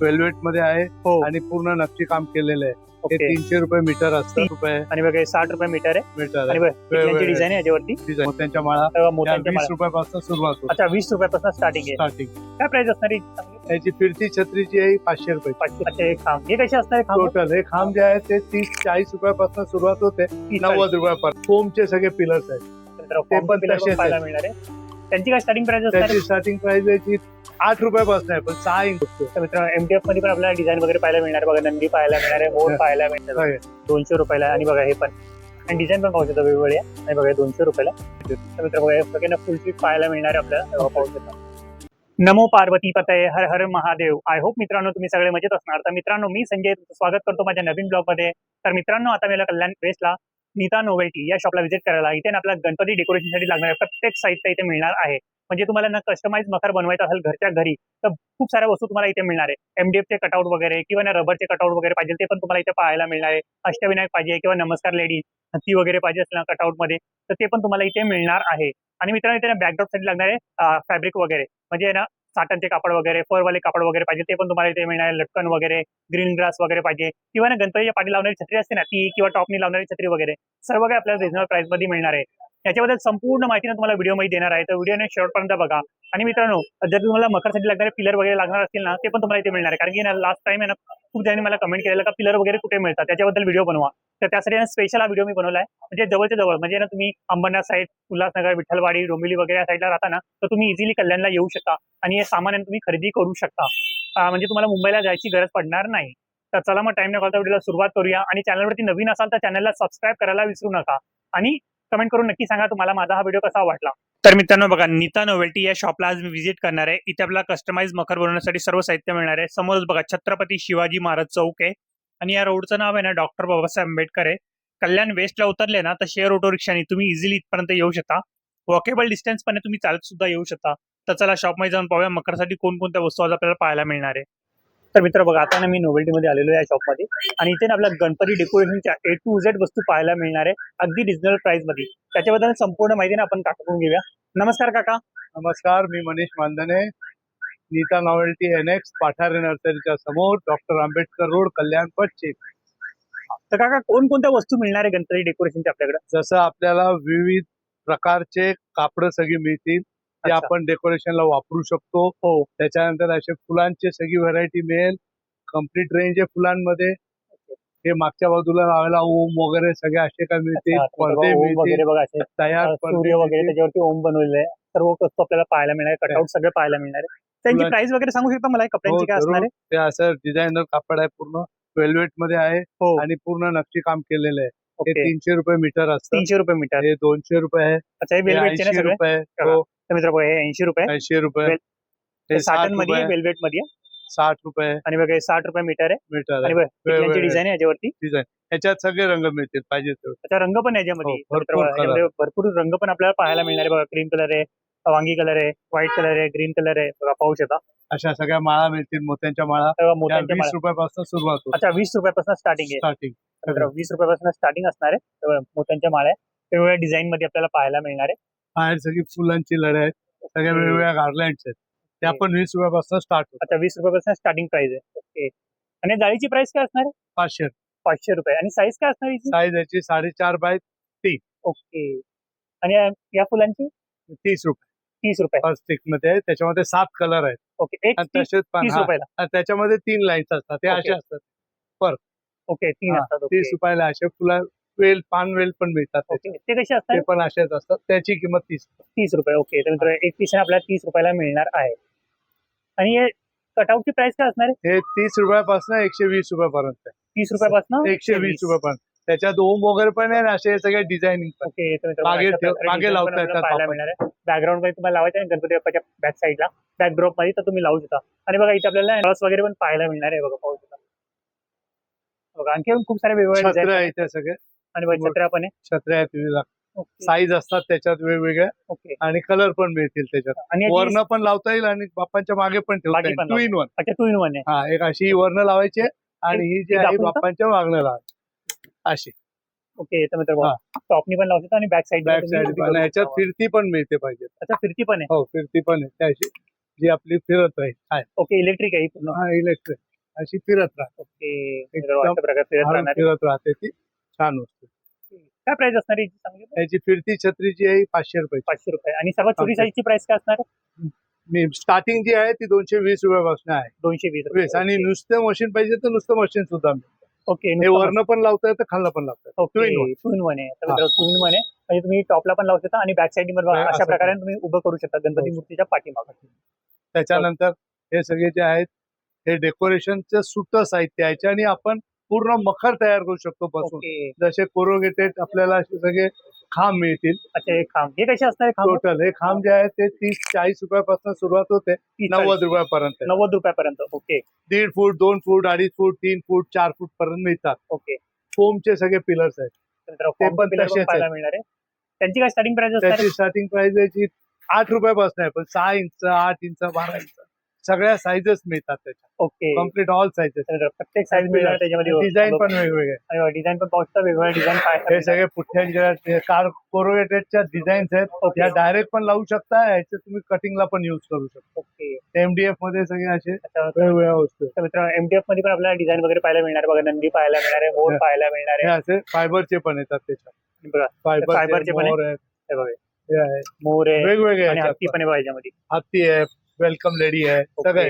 वेल्वेटमध्ये आहे हो. आणि पूर्ण नक्षी काम केलेलं आहे. ओके. तीनशे रुपये मीटर असतं. रुपये आणि बघा हे साठ रुपये मीटर आहे. मीटर आणि बघा टिकल्यांची डिझाईन आहे याच्यावरती. डिझाईन मोत्यांच्या माळा. तेव्हा या मोत्यांच्या वीस माळा. रुपयापासून सुरुवात होते. अच्छा वीस रुपयापासून स्टार्टिंग आहे. स्टार्टिंग काय प्राइस असणार आहे? चांगली? याची फिरती छत्रीची आहे पाचशे रुपये. पाचशे अच्छा एक खांब. हे कसे असणार आहे खांब? टोटल हे खांब जे आहे ते तीस चाळीस रुपयापासून सुरुवात होते. तीस नव्वद रुपयापर्यंत फोमचे सगळे पिलर्स आहेत. ते पण पाहायला. मिळणार आहे. त्यांची काय स्टार्टिंग प्राइस असणार त्याची स्टार्टिंग प्राइस याची आठ रुपयापासून आहे पण सहा इंच. तर मित्रांनो एमटीएफमध्ये पण आपल्याला डिझाईन वगैरे पाहायला मिळणार. बघा नंदी पाहायला मिळणार आहे मोर. पाहायला मिळणार आहे. दोनशे रुपयाला आणि बघा हे पण. आणि डिझाईन पण पाहू शकता वेगवेगळे. आणि बघा दोनशे रुपयाला. तर मित्र बघा सगळ्यांना फुल स्लीट पाहायला मिळणार आहे आपल्याला. पाहू शकता. नमो पार्वती पतये हर हर महादेव. आय होप मित्रांनो तुम्ही सगळे मजेत असणार. तर मित्रांनो मी संजय स्वागत करतो माझ्या नवीन ब्लॉगमध्ये तर मित्रांनो आता मला कल्याण वेस्टला नीता नोवेल्टी या शॉपला व्हिजिट करायला. इथे ना आपल्याला गणपती डेकोरेशनसाठी लागणारे प्रत्येक साहित्य इथे मिळणार आहे. म्हणजे तुम्हाला ना कस्टमाइज मखर बनवायचा असेल घरच्या घरी तर खूप साऱ्या वस्तू तुम्हाला इथे मिळणार आहे. एमडीएफचे कटआउट वगैरे किंवा ना रबरचे कटआउट वगैरे पाहिजे ते पण तुम्हाला इथे पाहायला मिळणार आहे. अष्टविनायक पाहिजे किंवा नमस्कार लेडी हत्ती वगैरे पाहिजे असेल ना कटआउटमध्ये तर ते पण तुम्हाला इथे मिळणार आहे. आणि मित्रांनो इथे ना लागणार आहे लागणारे फॅब्रिक वगैरे. म्हणजे ना साटनचे कापड वगैरे फरवाले कापड वगैरे पाहिजे ते पण तुम्हाला इथे मिळणार आहे. लटकन वगैरे ग्रीन ग्रास वगैरे पाहिजे. किंवा ना गणपतीच्या पाठी लावणारी छत्री असते ना ती किंवा टॉपनी लावणारी छत्री वगैरे सर्व काही आपल्याला रिजनल प्राइसमध्ये मिळणार आहे. याच्याबद्दल संपूर्ण माहिती तुम्हाला व्हिडिओमध्ये देणार आहे. तर व्हिडिओने शेवटपर्यंत बघा. आणि मित्रांनो जर तुम्हाला मकरसाठी लागणारे पिलर वगैरे लागणार असतील ना ते पण तुम्हाला इथे मिळणार आहे. कारण की ना लास्ट टाइम आहे ना खूप जणांनी मला कमेंट केलेलं का पिलर वगैरे कुठे मिळतात? त्याच्याबद्दल व्हिडिओ बनवा. तर त्यासाठी स्पेशल हा व्हिडिओ मी बनवला आहे. म्हणजे जवळच्या जवळ म्हणजे ना तुम्ही अंबरनाथ साईड उल्हासनगर विठ्ठलवाडी डोंबिवली वगैरे या साईडला राहता ना तर तुम्ही इझिली कल्याणला येऊ शकता. आणि हे सामान तुम्ही खरेदी करू शकता. म्हणजे तुम्हाला मुंबईला जायची गरज पडणार नाही. तर चला मग टाइम न घालता व्हिडिओला सुरुवात करूया. आणि चॅनलवरती नवीन असाल तर चॅनलला सबस्क्राईब करायला विसरू नका. आणि कमेंट करून नक्की सांगा तुम्हाला माझा हा व्हिडिओ कसा वाटला. तर मित्रांनो बघा नीता नोवेल्टी या शॉपला आज मी व्हिजिट करणार आहे. इथे आपल्याला कस्टमाइज मखर बनवण्यासाठी सर्व साहित्य मिळणार आहे. समोरच बघा छत्रपती शिवाजी महाराज चौक आहे. आणि या रोडचं नाव आहे ना डॉक्टर बाबासाहेब आंबेडकर आहे. कल्याण वेस्टला उतरले ना तर शेअर ऑटो रिक्षाने तुम्ही इझिली इथपर्यंत येऊ शकता. वॉकेबल डिस्टन्स पण तुम्ही चालत सुद्धा येऊ शकता. तर चला शॉपमध्ये जाऊन पाहूया मकरसाठी कोणकोणत्या वस्तू आज आपल्याला पाहायला मिळणार आहे. तर मित्र बघा आता ना मी नोवेल्टीमध्ये आलेलो आहे या शॉपमध्ये आणि इथे ना आपल्याला गणपती डेकोरेशनच्या ए टू झेड वस्तू पाहायला मिळणार आहे अगदी रिजनेबल प्राइसमध्ये त्याच्याबद्दल संपूर्ण माहिती ना आपण काकून घेऊया. नमस्कार काका. नमस्कार मी मनीष मानधने नीता नॉवेल्टी एनेक्स पाठारे नर्सरीच्या समोर डॉक्टर आंबेडकर रोड कल्याण पश्चिम. तर काका कोणकोणत्या वस्तू मिळणार आहे गणपती डेकोरेशनच्या आपल्याकडे? जसं आपल्याला विविध प्रकारचे कापड सगळी मिळतील. ते. आपण डेकोरेशनला वापरू शकतो हो. त्याच्यानंतर असे फुलांचे सगळी व्हरायटी मिळेल. कंप्लीट रेंज आहे फुलांमध्ये. हे मागच्या बाजूला लावायला ओम वगैरे सगळे असे काय अच्छा, पडदे तयार सूर्य वगैरे. त्याच्यावरती ओम बनवलेले आहे. सर्व वस्तू आपल्याला पाहायला मिळणार कटआउट सगळे पाहायला मिळणार आहे. त्यांची प्राइस वगैरे सांगू शकता मला? हे हो, कपड्यांची काय असणार. आहे? ते असं डिझायनर कापड आहे पूर्ण वेल्वेटमध्ये आहे हो. आणि पूर्ण नक्षी काम केलेलं आहे. हे ओके. तीनशे रुपये मीटर असतं. तीनशे रुपये मीटर. हे दोनशे रुपये आहे. हे हे रुपये हा. हो. तर मित्र बघा हे ऐंशी रुपये ऐंशी रुपये. हे साठमध्ये वेलवेटमध्ये. साठ रुपये आणि बघा साठ रुपये मीटर आहे. मीटर आणि बघा डिझाईन आहे याच्यावरती. डिझाईन ह्याच्यात सगळे रंग मिळतील पाहिजे त्याचा रंग पण याच्यामध्ये. हो, भरपूर रंग पण आपल्याला पाहायला मिळणार आहे. बघा क्रीम कलर आहे वांगी कलर आहे व्हाईट कलर आहे ग्रीन कलर आहे. बघा पाहू शकता. अशा सगळ्या माळा मिळतील मोत्यांच्या माळा. वीस रुपयापासून सुरुवात होते. अच्छा वीस रुपयापासून स्टार्टिंग आहे. स्टार्टिंग वीस रुपयापासून स्टार्टिंग असणार आहे. मोत्यांच्या माळ्या वेगवेगळ्या डिझाईन मध्ये आपल्याला पाहायला मिळणार आहे. बाहेर सगळी फुलांची लढाई आहेत. सगळ्या. वेगवेगळ्या गार्लँड्स आहेत. त्या. पण वीस रुपयापासून स्टार्ट होतात. अच्छा वीस रुपयापासून स्टार्टिंग प्राइस आहे. ओके आणि जाळीची प्राइस काय असणार आहे? पाचशे पाचशे रुपये. आणि साईज काय असणार याची? साईज याची साडेचार बाय ओके आणि या- या फुलांची? तीस रुपये. तीस रुपये. फर्स्ट स्टिकमध्ये आहे. त्याच्यामध्ये सात कलर आहेत. ओके एक आणि तीस तसेच पण तीस हा, रुपयाला. आणि त्याच्यामध्ये तीन लाईन्स असतात. ते. असे असतात. ओके तीन हा, असतात. ओके तीस रुपयाला असे फुला वेल पान वेल पण मिळतात त्याचे. ओके ते कसे ते असतात पण असेच असतात. त्याची किंमत तीस तीस रुपये ओके. तर मित्र एक पीस आपल्याला तीस रुपयाला मिळणार आहे. आणि हे कटआउटची प्राइस काय असणार आहे? हे तीस रुपयापासून एकशे वीस रुपयापर्यंत तीस रुपयापासून एकशे वीस रुपयापर्यंत. त्याच्यात ओम वगैरे पण आहे आणि असे सगळे डिझायनिंग पण. ओके तर मित्र मागे अशा ठेव- प्रकारे मागे design लावता आपल्याला येतात पाहायला आपण. मिळणार आहे. मध्ये तुम्हाला लावायचं आहे गणपती बाप्पाच्या बॅक साईडला बॅकड्रॉपमध्ये तर तुम्ही लावू शकता. आणि बघा इथे आपल्याला रस वगैरे पण पाहायला मिळणार आहे बघा पाहू शकता. बघा आणखी पण खूप सारे वेगवेगळे त्या सगळे. आणि छत्र्या पण आहे छत्र्या आहेत विविध. साईज असतात त्याच्यात वेगवेगळ्या ओके. आणि कलर पण मिळतील त्याच्यात. आणि वर्ण पण लावता येईल आणि बाप्पांच्या मागे पण ठेवता येईल. टू इन वन अच्छा टू इन वन आहे. हा एक अशी वर्ण लावायची आणि ही जी आहे? बाप्पांच्या मागणं लावायची. अशी. ओके तर मित्र टॉपनी पण लावू शकता आणि बॅक साईड बॅक साईड पण ह्याच्यात फिरती पण मिळते पाहिजे. अच्छा फिरती पण आहे. हो फिरती पण आहे. त्या अशी जी आपली फिरत राहील. ओके इलेक्ट्रिक आहे ही पूर्ण. हा इलेक्ट्रिक अशी फिरत राहते. ओके. प्रकारे फिरत राहते ती. छान वस्तू काय प्राइस असणार आहे याची सांगितलं? फिरती छत्री जी आहे पाचशे रुपये. पाचशे रुपये. आणि सर्वात छोटी. साईजची प्राइस काय असणार? आहे मी स्टार्टिंग जी आहे ती दोनशे वीस रुपयापासून आहे. दोनशे वीस वीस. आणि नुसतं मशीन पाहिजे तर नुसतं मशीन सुद्धा मिळतं. ओके हे वरनं पण लावता येतं खालनं पण लावता येतं. Okay Twin one. Two in one आहे. तर मित्रांनो, twin one आहे. म्हणजे तुम्ही टॉपला पण लावू शकता आणि बॅक साईडमध्ये हा, अशा असं प्रकारे तुम्ही उभं करू शकता गणपती. मूर्तीच्या पाठीमागे. त्याच्यानंतर हे सगळे जे आहेत हे डेकोरेशनचे सुट्ट साहित्य आहे. याच्याने आपण पूर्ण मखर तयार करू शकतो ओके. जसे कोरोगेटेड आपल्याला असे सगळे खांब मिळतील. अच्छा हे खांब. हे कसे असणार खांब? टोटल हे खांब जे आहे ते तीस चाळीस रुपयापासून सुरुवात होते. नव्वद. रुपयापर्यंत. नव्वद रुपयापर्यंत. ओके. दीड फूट दोन फूट अडीच फूट तीन फूट चार फूट पर्यंत मिळतात. ओके. फोमचे सगळे पिलर्स आहेत. ते पण pillar तसेच पाहायला मिळणार आहे. त्यांची काय स्टार्टिंग प्राइस असणार त्याची स्टार्टिंग प्राइस याची आठ रुपयापासून आहे पण सहा इंच आठ इंच बारा इंच. सगळ्या साईजेस मिळतात त्याच्या ओके कंप्लीट ऑल साईजेस प्रत्येक साईज मिळणार त्याच्यामध्ये डिझाईन पण वेगवेगळे. डिझाईन पण शकता वेगवेगळ्या डिझाईन हे सगळे पुठ्यांच्या कार कोरोगेटेडच्या डिझाईन्स आहेत. या डायरेक्ट पण लावू शकता याचे तुम्ही कटिंगला पण युज करू शकता. ओके एमडीएफमध्ये सगळे असे वेगवेगळ्या वस्तू आहेत. तर मित्रांनो एमडीएफमध्ये पण आपल्याला डिझाईन वगैरे पाहायला मिळणार. बघा नंदी पाहायला मिळणार आहे मोर. पाहायला मिळणार आहे. असे फायबरचे पण येतात त्याच्यात. बघा फायबरचे पण मोर आहे मोर आहे वेगवेगळे हत्ती पण आहे याच्यामध्ये. हत्ती आहे वेलकम लेडी आहे सगळं.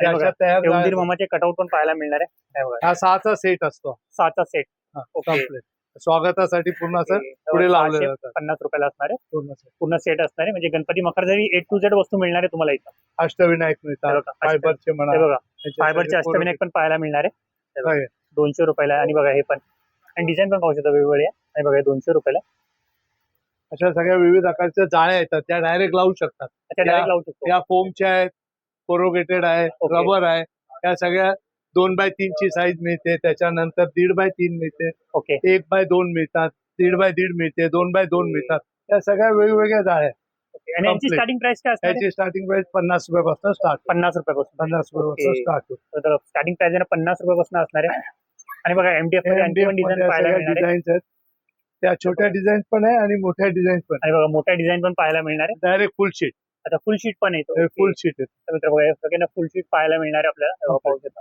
याच्यामध्ये तयार उंदीर मामाचे कटआउट पण पाहायला मिळणार आहे हे बघा हा सहाचा सेट असतो सहाचा सेट हा, ओके complete. स्वागतासाठी पूर्ण असं. पुढे लावलं पन्नास रुपयाला असणार आहे पूर्ण set. पूर्ण सेट असणार आहे म्हणजे गणपती मकर जरी ए टू झेड वस्तू मिळणार आहे तुम्हाला इथं अष्टविनायक हे मिळतात बघा, अष्ट- फायबरचे म्हणा हे बघा फायबरचे अष्टविनायक पण पाहायला मिळणार आहे हे बघा. दोनशे रुपयाला आहे. आणि बघा हे पण आणि डिझाईन पण पाहू शकता वेगवेगळे आहे. आणि बघा हे दोनशे रुपयाला. अशा सगळ्या विविध आकारच्या जाळ्या येतात त्या डायरेक्ट लावू शकतात. अच्छा या- डायरेक्ट लावू शकतो. या फोमच्या आहेत कोरोगेटेड आहे Okay. रबर आहे या सगळ्या दोन बाय तीनची साईज मिळते त्याच्यानंतर दीड बाय तीन मिळते ओके एक बाय दोन मिळतात दीड बाय दीड मिळते दोन बाय दोन. मिळतात. या सगळ्या वेगवेगळ्या जाळ्या. ओके आणि यांची Complete. स्टार्टिंग प्राइस काय? याची स्टार्टिंग प्राइस पन्नास रुपयापासून स्टार्ट पन्नास रुपयापासून. पन्नास रुपयापासून Okay. स्टार्ट स्टार्टिंग प्राइस पन्नास रुपयापासून असणार आहे. आणि बघा एमडीएफमध्ये आणखी पण डिझाईन पाहायला मिळणार आहे. डिझाईन्स आहेत. त्या छोट्या डिझाईन पण आहे आणि मोठ्या डिझाईन पण आणि बघा मोठ्या डिझाईन पण पाहायला मिळणार आहे. डायरेक्ट फुल शीट आता फुल शीट पण येतो फुल शीट आहे. तर मित्र बघा सगळ्यांना फुल शीट पाहायला मिळणार आहे आपल्याला. पाहू शकता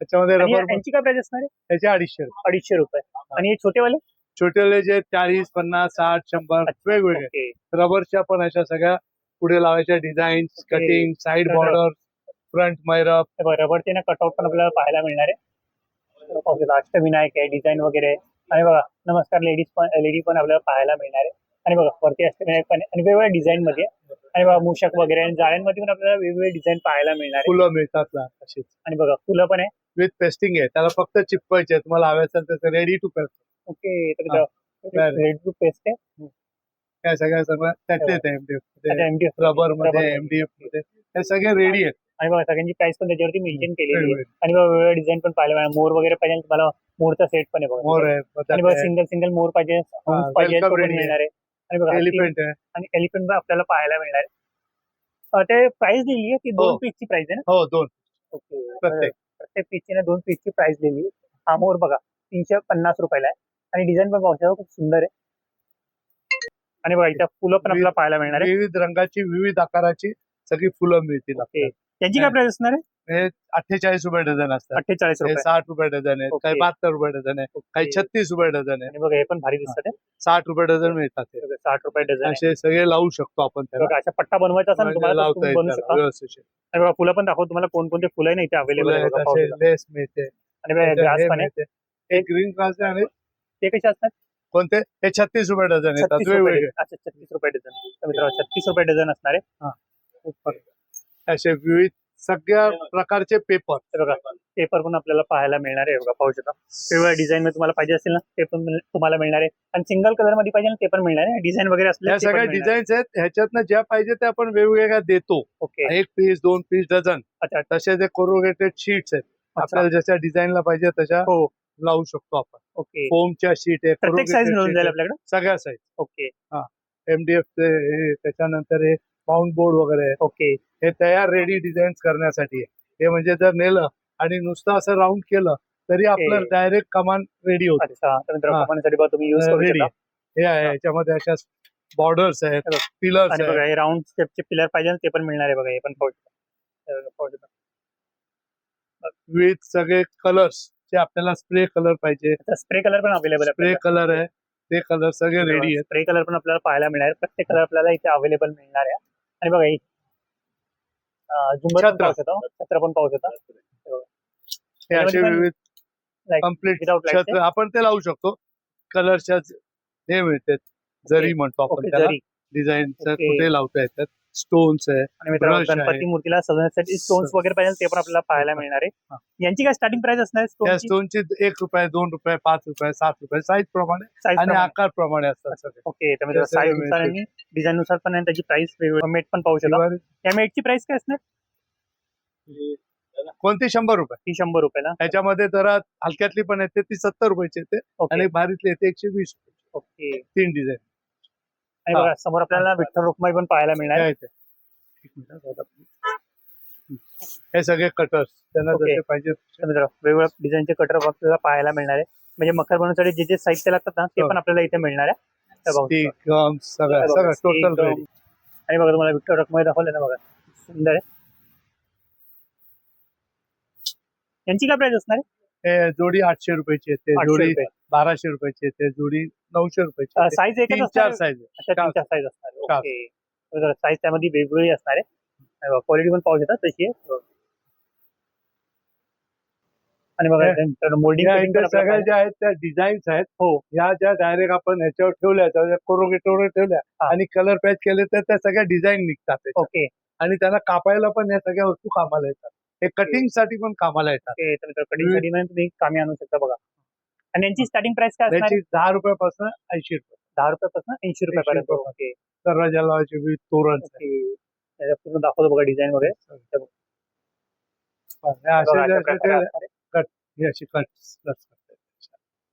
त्याच्यामध्ये रबर यांची काय प्राइस असणार आहे? त्याचे अडीचशे रुपये. अडीचशे रुपये. आणि हे छोटेवाले? छोटेले जे चाळीस पन्नास साठ शंभर वेगवेगळे. रबरच्या पण अशा सगळ्या पुढे लावायच्या design. Cutting side border front मैरप रबरचे ना कटआउट पण आपल्याला पाहायला मिळणार आहे. अष्टविनायक आहे डिझाईन वगैरे. आहे आणि बघा नमस्कार लेडीज पण लेडी पण आपल्याला पाहायला मिळणार आहे. आणि बघा वरती अष्टविनायक पण आणि वेगवेगळ्या डिझाईन मध्ये. आणि बघा मूषक वगैरे आणि जाळ्यांमध्ये पण आपल्याला वेगवेगळे डिझाईन पाहायला मिळणार आहे. फुलं मिळतात ना अशीच. आणि बघा फुलं पण आहे. विथ पेस्टिंग आहे. त्याला फक्त चिपकायचे आहे. तुम्हाला हवे असेल तर रेडी टू पेस्ट ओके हा. तर रेड टू पेस्ट आहे. त्या सगळ्या सगळ्या त्यातले आता एमडीएफ एमडीएफ रबरमध्ये. एमडीएफमध्ये. हे सगळे रेडी आहेत. आणि बघा सगळ्यांची प्राइस पण त्याच्यावरती मेन्शन केलेली आहे. आणि बघा वेगवेगळ्या डिझाईन पण पाहायला मिळणार मोर वगैरे पाहिजे तुम्हाला मोरचा सेट पण आहे मोर बघा आणि बघा सिंगल सिंगल मोर पाहिजे हंस पाहिजे तो पण. मिळणार आहे. आणि बघा एलिफंट आहे. आणि एलिफंट पण आपल्याला पाहायला मिळणार आहे. ते प्राइस दिली आहे की दोन हो. पीसची प्राइस आहे ना? हो दोन. ओके. प्रत्येक. प्रत्येक पीसची ना दोन पीसची प्राइस दिली. हा मोर बघा तीनशे पन्नास रुपयाला आहे. आणि डिझाईन पण पाहू खूप सुंदर आहे. आणि बघा इथं फुलं पण आपल्याला पाहायला मिळणार आहे. विविध रंगाची विविध आकाराची सगळी फुलं मिळतील त्यांची काय प्राइस असणार आहे? हे अठ्ठेचाळीस रुपये डझन असतात. अठ्ठेचाळीस हे रुपये. साठ रुपये डझन आहेत काही. बहात्तर रुपये डझन आहे काही ओके. छत्तीस रुपये डझन आहे. आणि बघा हे पण भारी दिसतात आहे. साठ रुपये डझन मिळतात ते. साठ रुपये डझन आहे. असे सगळे लावू शकतो आपण त्याला. बघा अशा पट्टा बनवायचा असेल ना तुम्हाला तर लावता तुम्ही बनवू येतात शकता. व्यवस्थित. आणि बघा फुलं पण दाखवतो तुम्हाला कोणकोणते फुलं आहे ना इथे फुलं अवेलेबल आहे आहेत, असे. लेस मिळते. आणि बघा, ग्रास हे पण आहे. मिळते. हे ग्रीन ग्रास आणि ते कसे असतात? कोणते? हे छत्तीस रुपये डझन येतात छत्तीस रुपये वेगवेगळे डझन. अच्छा छत्तीस रुपये डझन. तर मित्रांनो छत्तीस रुपये डझन असणार आहे. असे विविध सगळ्या प्रकारचे पेपर हे बघा. पेपर पण आपल्याला पाहायला मिळणार आहे. बघा पाहू शकता. वेगवेगळ्या डिझाईन मध्ये तुम्हाला पाहिजे असेल ना ते पण तुम्हाला मिळणार आहे. आणि सिंगल कलरमध्ये पाहिजे ना ते पण मिळणार आहे. डिझाईन वगैरे असले या सगळ्या. डिझाईन्स आहेत. ह्याच्यातनं ज्या पाहिजे त्या आपण वेगवेगळ्या देतो. ओके. एक पीस दोन पीस डझन अच्छा तसे ते कोरोगेटेड शीट्स आहेत. आपल्याला जशा डिझाईनला पाहिजे तशा हो. लावू शकतो आपण. ओके. फोमच्या शीट आहे प्रत्येक साईज मिळून जाईल. आपल्याकडे? सगळ्या साईज ओके. एमडीएफ हे त्याच्यानंतर हे पाऊंड बोर्ड वगैरे आहे. ओके. हे तयार रेडी डिझाईन करण्यासाठी आहे. हे म्हणजे जर नेलं आणि नुसतं असं राऊंड केलं तरी आपलं डायरेक्ट कमान रेडी होतं. हा. रेडी हे आहे याच्यामध्ये अशा बॉर्डर्स आहेत. पिलर्स हे राऊंड शेपचे पिलर पाहिजे ते पण मिळणार आहे बघा हे पण विथ सगळे कलर्स जे आपल्याला स्प्रे कलर पाहिजे. स्प्रे कलर पण अवेलेबल स्प्रे कलर आहे. ते कलर सगळे रेडी आहेत. स्प्रे कलर पण आपल्याला पाहायला मिळणार. आहे. प्रत्येक कलर आपल्याला इथे अवेलेबल मिळणार आहे. आणि बघा झुंबर पण छत्र. पाहू छत्र पण हे असे पण विविध like कंप्लीट without lights छत्र. आपण ते लावू शकतो. कलरच्या हे मिळते जरी म्हणतो आपण त्याला. जरी. Design Okay. कुठे लावता येतात. स्टोन्स आहे. आणि मित्रांनो Brush आहे. गणपती मूर्तीला सजवण्यासाठी स्टोन्स वगैरे पाहिजे ते पण आपल्याला पाहायला मिळणार हा. आहे यांची काय स्टार्टिंग प्राइस असणार त्या स्टोनची स्टोनची एक रुपये दोन रुपये पाच रुपये सात रुपये साईज प्रमाणे आणि आकार प्रमाणे असतात सगळे. ओके तर मित्रांनो त्याचे साईज मिळते. नुसार आणि डिझाईन नुसार पण आहे. त्याची प्राइस वेगवेगळी. मेट पण पाहू शकता. दिवाळी- या मेटची प्राइस काय असणार? कोणती? शंभर रुपये. ती शंभर रुपयाला. त्याच्यामध्ये जरा हलक्यातली पण येते ती सत्तर रुपयाची येते ओके आणि भारीतली येते एकशे वीस रुपये ओके तीन डिझाईन आणि बघा समोर आपल्याला विठ्ठल रुक्माई पण पाहायला मिळणार. आहे. हा, सगळे कटर्स त्यांना Okay. जसे पाहिजे तर वेगवेगळ्या डिझाईनचे कटर आपल्याला पाहायला मिळणार आहे. म्हणजे मखर बनवण्यासाठी जे जे साहित्य लागतात ना ते हो. पण आपल्याला इथे मिळणार आहे. तर बघू. शकता. स्टिक गम्स सगळं हे बघा, सगळं stick, टोटल gum. आणि बघा तुम्हाला विठ्ठल रखमाई दाखवले ना बघा. सुंदर आहे. यांची काय प्राइस असणार आहे? हे जोडी आठशे रुपयाची येते जोडी रुपये बाराशे रुपयाची येते जोडी नऊशे रुपयाची येते. साईज एकच तीन असणार चार? साईज अच्छा तीन चार. चार साईज असणार आहे चार. ओके साईज त्यामध्ये वेगवेगळी असणार आहे क्वालिटी पण पाहू शकता तशी आहे आणि बघा मोल्डिंग सगळ्या ज्या आहेत त्या डिझाईन्स आहेत हो. ह्या ज्या डायरेक्ट आपण ह्याच्यावर ठेवल्या कोरोगेटवर ठेवल्या हा. आणि कलर पॅच केले तर त्या सगळ्या डिझाईन निघतात. ओके आणि त्यांना कापायला पण या सगळ्या वस्तू कामाला येतात हे कटिंगसाठी पण कामाला येतात. ओके कटिंगसाठी पण तुम्ही कामी आणू शकता बघा. आणि यांची स्टार्टिंग प्राइस काय असणार? त्याची दहा रुपयापासून ऐंशी रुपये. दहा रुपयापासून ऐंशी रुपयापर्यंत. ओके. दरवाजा लावायचे विविध तोरण. ओके. त्याच्यात पूर्ण दाखवतो बघा डिझाईन वगैरे. हे असे जे- आहे. हे कट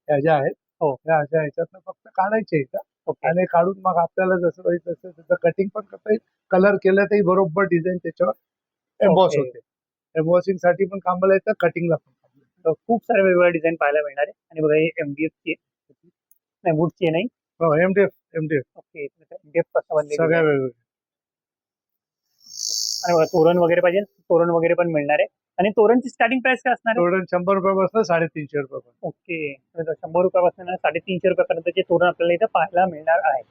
ह्या ज्या आहेत हो. ह्या अशा ह्याच्यातनं फक्त काढायचे इथं ओके. आणि काढून मग आपल्याला जसं पाहिजे तसं त्याचं कटिंग पण करता येईल. कलर केलं तरी बरोबर डिझाईन त्याच्यावर एम्बॉस Okay. होते. एम्बॉसिंगसाठी पण कामाला येतं कटिंगला पण खूप सारे वेगवेगळे डिझाईन पाहायला मिळणार आहे. आणि बघा ही एमडीएफ ची आहे. नाही वूडची नाही? हो एमडीएफ एमडीएफ ओके एमडीएफ कसं बनलेली सगळ्या. वेगवेगळ्या. आणि बघा तोरण वगैरे पाहिजे. तोरण वगैरे पण मिळणार आहे. आणि तोरणची स्टार्टिंग प्राइस काय असणार आहे? तोरण शंभर रुपयापासून साडेतीनशे रुपयापासून ओके. तर शंभर रुपयापासून ना साडेतीनशे रुपयापर्यंतचे तोरण आपल्याला इथे पाहायला मिळणार आहे.